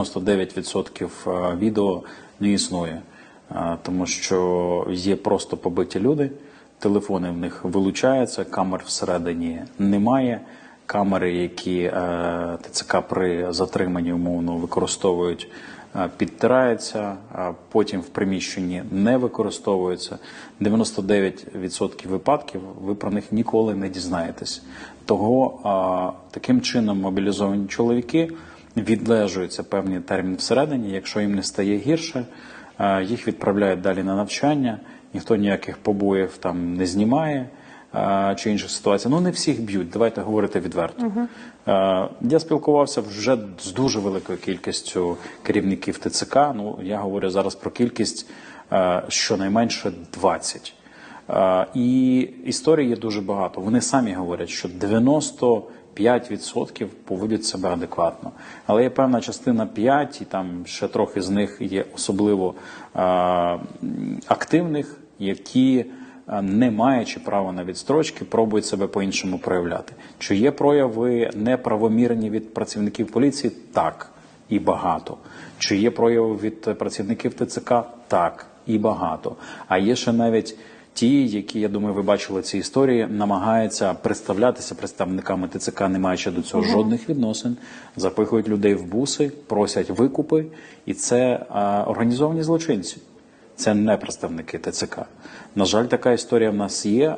99% е, відео не існує, Е, тому що є просто побиті люди, телефони в них вилучаються, камер всередині немає. Камери, які е, ТЦК при затриманні умовно використовують, підтираються, а потім в приміщенні не використовуються. 99% випадків ви про них ніколи не дізнаєтесь. Того таким чином мобілізовані чоловіки відлежуються певний термін всередині. Якщо їм не стає гірше, е, їх відправляють далі на навчання. Ніхто ніяких побоїв там не знімає е, чи інших ситуацій. Ну не всіх б'ють. Давайте говорити відверто. Е, Я спілкувався вже з дуже великою кількістю керівників ТЦК. Ну я говорю зараз про кількість щонайменше 20. Е, І історій є дуже багато. Вони самі говорять, що 95% поводять себе адекватно. Але є певна частина 5, і там ще трохи з них є особливо е, активних, які, не маючи права на відстрочки, пробують себе по-іншому проявляти. Чи є прояви неправомірні від працівників поліції? Так, і багато. Чи є прояви від працівників ТЦК? Так, і багато. А є ще навіть ті, які я думаю, ви бачили ці історії, намагаються представлятися представниками ТЦК, не маючи до цього жодних відносин, запихують людей в буси, просять викупи, і це а, організовані злочинці. Це не представники ТЦК. На жаль, така історія в нас є.